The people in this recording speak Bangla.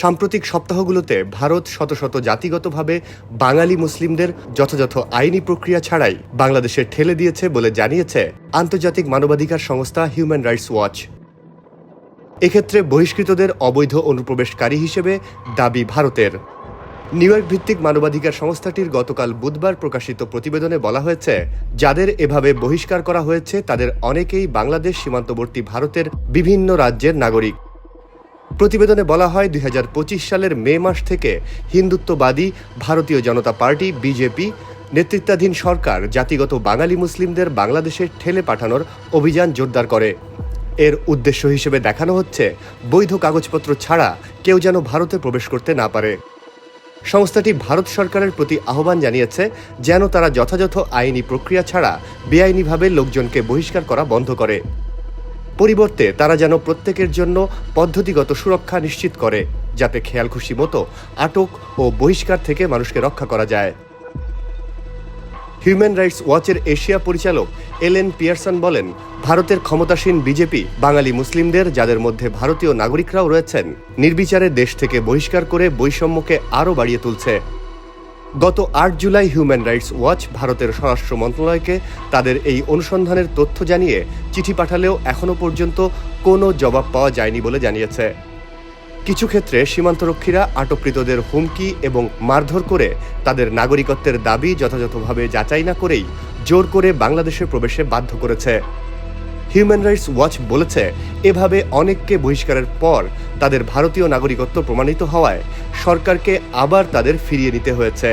সাম্প্রতিক সপ্তাহগুলোতে ভারত শত শত জাতিগতভাবে বাঙালি মুসলিমদের যথাযথ আইনি প্রক্রিয়া ছাড়াই বাংলাদেশে ঠেলে দিয়েছে বলে জানিয়েছে আন্তর্জাতিক মানবাধিকার সংস্থা হিউম্যান রাইটস ওয়াচ। এক্ষেত্রে বহিষ্কৃতদের অবৈধ অনুপ্রবেশকারী হিসেবে দাবি ভারতের। নিউ ইয়র্ক ভিত্তিক মানবাধিকার সংস্থাটির গতকাল বুধবার প্রকাশিত প্রতিবেদনে বলা হয়েছে, যাদের এভাবে বহিষ্কার করা হয়েছে তাদের অনেকেই বাংলাদেশ সীমান্তবর্তী ভারতের বিভিন্ন রাজ্যের নাগরিক। প্রতিবেদনে বলা হয় দুই হাজার পঁচিশ সালের মে মাস থেকে হিন্দুত্ববাদী ভারতীয় জনতা পার্টি, বিজেপি, নেতৃত্বাধীন সরকার, জাতিগত বাঙালি মুসলিমদের বাংলাদেশে ঠেলে পাঠানোর অভিযান জোরদার করে। এর উদ্দেশ্য হিসেবে দেখানো হচ্ছে, বৈধ কাগজপত্র ছাড়া কেউ যেন ভারতে প্রবেশ করতে না পারে। সংস্থাটি ভারত সরকারের প্রতি আহ্বান জানিয়েছে, যেন তারা যথাযথ আইনি প্রক্রিয়া ছাড়া বেআইনিভাবে লোকজনকে বহিষ্কার করা বন্ধ করে। পরিবর্তে তারা যেন প্রত্যেকের জন্য পদ্ধতিগত সুরক্ষা নিশ্চিত করে, যাতে খেয়াল খুশি মতো আটক ও বহিষ্কার থেকে মানুষকে রক্ষা করা যায়। হিউম্যান রাইটস ওয়াচের এশিয়া পরিচালক এলেন পিয়ারসন বলেন, ভারতের ক্ষমতাসীন বিজেপি, বাঙালি মুসলিমদের, যাদের মধ্যে ভারতীয় নাগরিকরাও রয়েছেন, নির্বিচারে দেশ থেকে বহিষ্কার করে বৈষম্যকে আরও বাড়িয়ে তুলছে। গত আট জুলাই হিউম্যান রাইটস ওয়াচ ভারতের স্বরাষ্ট্র মন্ত্রণালয়কে তাদের এই অনুসন্ধানের তথ্য জানিয়ে চিঠি পাঠালেও এখনও পর্যন্ত কোনো জবাব পাওয়া যায়নি বলে জানিয়েছে। কিছু ক্ষেত্রে সীমান্তরক্ষীরা আটককৃতদের হুমকি এবং মারধর করে তাদের নাগরিকত্বের দাবি যথাযথভাবে যাচাই না করেই জোর করে বাংলাদেশে প্রবেশে বাধ্য করেছে। হিউম্যান রাইটস ওয়াচ বলেছে, এভাবে অনেককে বহিষ্কারের পর তাদের ভারতীয় নাগরিকত্ব প্রমাণিত হওয়ায় সরকারকে আবার তাদের ফিরিয়ে নিতে হয়েছে।